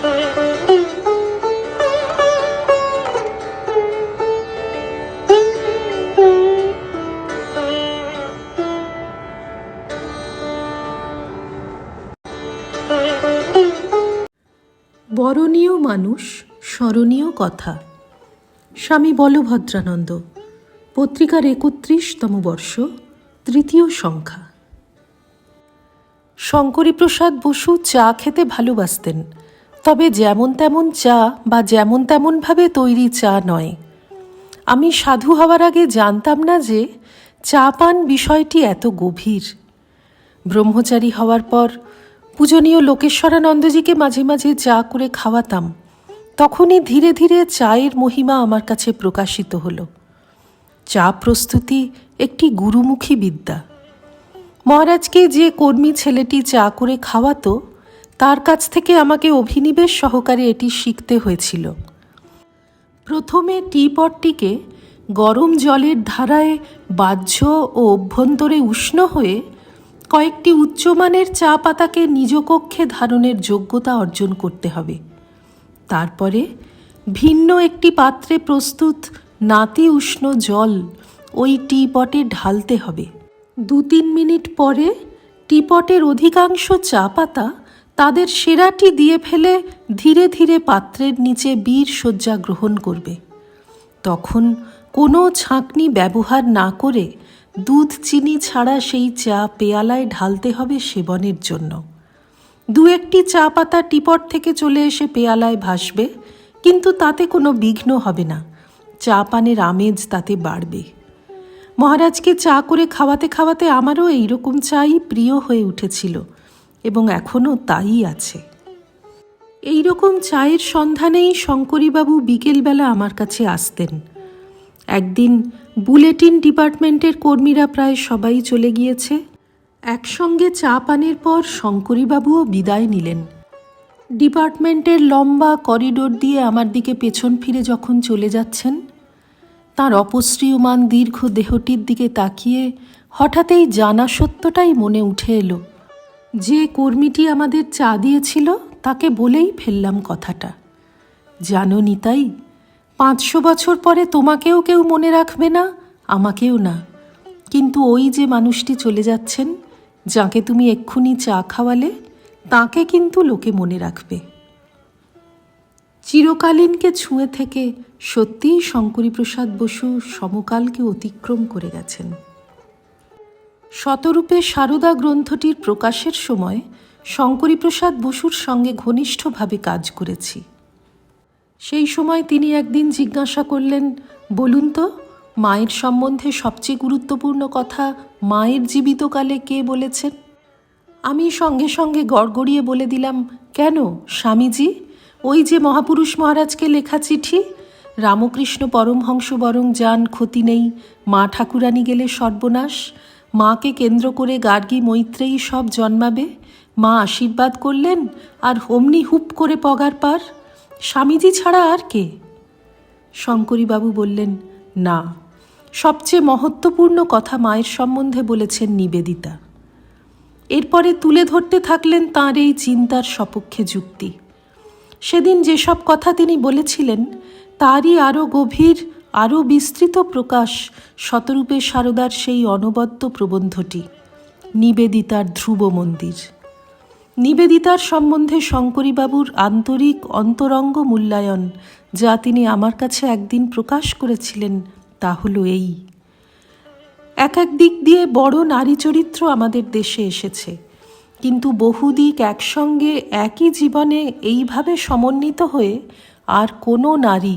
বরণীয় মানুষ, স্মরণীয় কথা। স্বামী বলভদ্রানন্দ, পত্রিকার একত্রিশতম বর্ষ, তৃতীয় সংখ্যা। শঙ্করীপ্রসাদ বসু চা খেতে ভালোবাসতেন তবে যেমন তেমন চা বা যেমন তেমনভাবে তৈরি চা নয়। আমি সাধু হওয়ার আগে জানতাম না যে চা পান বিষয়টি এত গভীর। ব্রহ্মচারী হওয়ার পর পূজনীয় লোকেশ্বরানন্দজিকে মাঝে মাঝে চা করে খাওয়াতাম। তখনই ধীরে ধীরে চায়ের মহিমা আমার কাছে প্রকাশিত হলো। চা প্রস্তুতি একটি গুরুমুখী বিদ্যা। মহারাজকে যে কর্মী ছেলেটি চা করে খাওয়াতো তার কাছ থেকে আমাকে অভিনিবেশ সহকারে এটি শিখতে হয়েছিল। প্রথমে টিপটটিকে গরম জলের ধারায় বাহ্য ও অভ্যন্তরে উষ্ণ হয়ে কয়েকটি উচ্চমানের চা পাতাকে নিজ কক্ষে ধারণের যোগ্যতা অর্জন করতে হবে। তারপরে ভিন্ন একটি পাত্রে প্রস্তুত নাতি উষ্ণ জল ওই টিপটে ঢালতে হবে। দু তিন মিনিট পরে টিপটের অধিকাংশ চা পাতা তাদের সেরাটি দিয়ে ফেলে ধীরে ধীরে পাত্রের নিচে বীর শয্যা গ্রহণ করবে। তখন কোনো ছাঁকনি ব্যবহার না করে দুধ চিনি ছাড়া সেই চা পেয়ালায় ঢালতে হবে সেবনের জন্য। দু একটি চা পাতা টিপট থেকে চলে এসে পেয়ালায় ভাসবে, কিন্তু তাতে কোনো বিঘ্ন হবে না। চা পানের আমেজ তাতে বাড়বে। মহারাজকে চা করে খাওয়াতে খাওয়াতে আমারও এইরকম চাই প্রিয় হয়ে উঠেছিল। এবং এখনও তাই আছে। এই রকম চায়ের সন্ধানেই শঙ্করীবাবু বিকেলবেলা আমার কাছে আসতেন। একদিন বুলেটিন ডিপার্টমেন্টের কর্মীরা প্রায় সবাই চলে গিয়েছে। একসঙ্গে চা পানের পর শঙ্করীবাবুও বিদায় নিলেন। ডিপার্টমেন্টের লম্বা করিডোর দিয়ে আমার দিকে পেছন ফিরে যখন চলে যাচ্ছেন, তার অপশ্রিয়মান দীর্ঘ দেহটির দিকে তাকিয়ে হঠাৎ এই জানা সত্যটাই মনে উঠে এলো। যে কর্মীটি আমাদের চা দিয়েছিল, তাকে বলেই ফেললাম কথাটা। জানো নিতাই, পাঁচশো বছর পরে তোমাকেও কেউ মনে রাখবে না, আমাকেও না। কিন্তু ওই যে মানুষটি চলে যাচ্ছেন, যাকে তুমি এক্ষুনি চা খাওয়ালে, তাকে কিন্তু লোকে মনে রাখবে। চিরকালীনকে ছুঁয়ে থেকে সত্যিই শঙ্করীপ্রসাদ বসু সমকালকে অতিক্রম করে গেছেন। শতরূপে সারদা গ্রন্থটির প্রকাশের সময় শঙ্করীপ্রসাদ বসুর সঙ্গে ঘনিষ্ঠভাবে কাজ করেছি। সেই সময় তিনি একদিন জিজ্ঞাসা করলেন, বলুন তো, মায়ের সম্বন্ধে সবচেয়ে গুরুত্বপূর্ণ কথা মায়ের জীবিতকালে কে বলেছেন? আমি সঙ্গে সঙ্গে গড়গড়িয়ে বলে দিলাম, কেন, স্বামীজি? ওই যে মহাপুরুষ মহারাজকে লেখা চিঠি, রামকৃষ্ণ পরমহংস বরং যান ক্ষতি নেই, মা ঠাকুরানী গেলে সর্বনাশ মাকে কেন্দ্র করে গার্গী মৈত্রেয়ী সব জন্মাবে। মা আশীর্বাদ করলেন আর হোমনি হুপ করে পগার পার। স্বামীজি ছাড়া আর কে? শঙ্করীবাবু বললেন, না, সবচেয়ে মহত্বপূর্ণ কথা মায়ের সম্বন্ধে বলেছেন নিবেদিতা। এরপরে তুলে ধরতে থাকলেন তাঁর এই চিন্তার সপক্ষে যুক্তি। সেদিন যেসব কথা তিনি বলেছিলেন, তারই আরও গভীর আরও বিস্তৃত প্রকাশ শতরূপে সারদার সেই অনবদ্য প্রবন্ধটি, নিবেদিতার ধ্রুব মন্দির। নিবেদিতার সম্বন্ধে শঙ্করীবাবুর আন্তরিক অন্তরঙ্গ মূল্যায়ন যা তিনি আমার কাছে একদিন প্রকাশ করেছিলেন তা হলো এই। এক এক দিক দিয়ে বড় নারী চরিত্র আমাদের দেশে এসেছে, কিন্তু বহুদিক একসঙ্গে একই জীবনে এইভাবে সমন্বিত হয়ে আর কোনো নারী